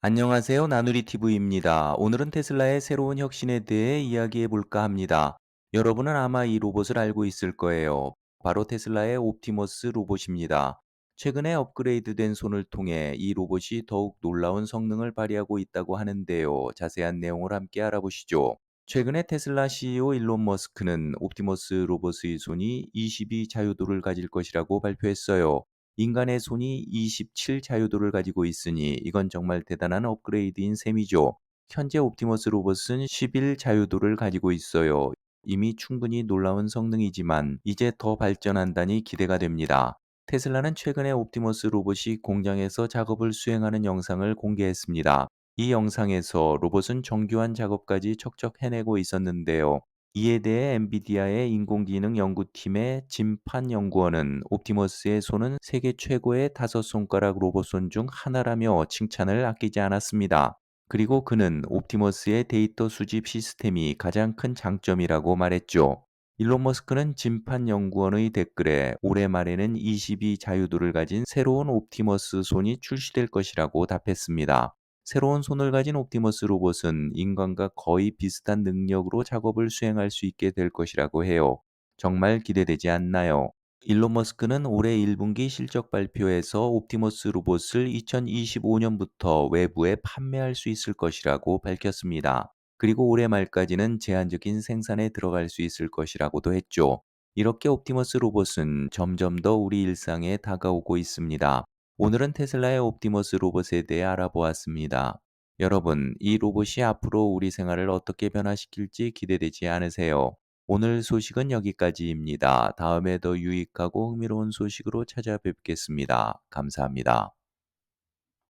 안녕하세요. 나누리 TV입니다. 오늘은 테슬라의 새로운 혁신에 대해 이야기해 볼까 합니다. 여러분은 아마 이 로봇을 알고 있을 거예요. 바로 테슬라의 옵티머스 로봇입니다. 최근에 업그레이드된 손을 통해 이 로봇이 더욱 놀라운 성능을 발휘하고 있다고 하는데요. 자세한 내용을 함께 알아보시죠. 최근에 테슬라 CEO 일론 머스크는 옵티머스 로봇의 손이 22 자유도를 가질 것이라고 발표했어요. 인간의 손이 27 자유도를 가지고 있으니 이건 정말 대단한 업그레이드인 셈이죠. 현재 옵티머스 로봇은 11 자유도를 가지고 있어요. 이미 충분히 놀라운 성능이지만 이제 더 발전한다니 기대가 됩니다. 테슬라는 최근에 옵티머스 로봇이 공장에서 작업을 수행하는 영상을 공개했습니다. 이 영상에서 로봇은 정교한 작업까지 척척 해내고 있었는데요. 이에 대해 엔비디아의 인공지능 연구팀의 짐 판 연구원은 옵티머스의 손은 세계 최고의 다섯 손가락 로봇 손 중 하나라며 칭찬을 아끼지 않았습니다. 그리고 그는 옵티머스의 데이터 수집 시스템이 가장 큰 장점이라고 말했죠. 일론 머스크는 짐판 연구원의 댓글에 올해 말에는 22 자유도를 가진 새로운 옵티머스 손이 출시될 것이라고 답했습니다. 새로운 손을 가진 옵티머스 로봇은 인간과 거의 비슷한 능력으로 작업을 수행할 수 있게 될 것이라고 해요. 정말 기대되지 않나요? 일론 머스크는 올해 1분기 실적 발표에서 옵티머스 로봇을 2025년부터 외부에 판매할 수 있을 것이라고 밝혔습니다. 그리고 올해 말까지는 제한적인 생산에 들어갈 수 있을 것이라고도 했죠. 이렇게 옵티머스 로봇은 점점 더 우리 일상에 다가오고 있습니다. 오늘은 테슬라의 옵티머스 로봇에 대해 알아보았습니다. 여러분, 이 로봇이 앞으로 우리 생활을 어떻게 변화시킬지 기대되지 않으세요? 오늘 소식은 여기까지입니다. 다음에 더 유익하고 흥미로운 소식으로 찾아뵙겠습니다. 감사합니다.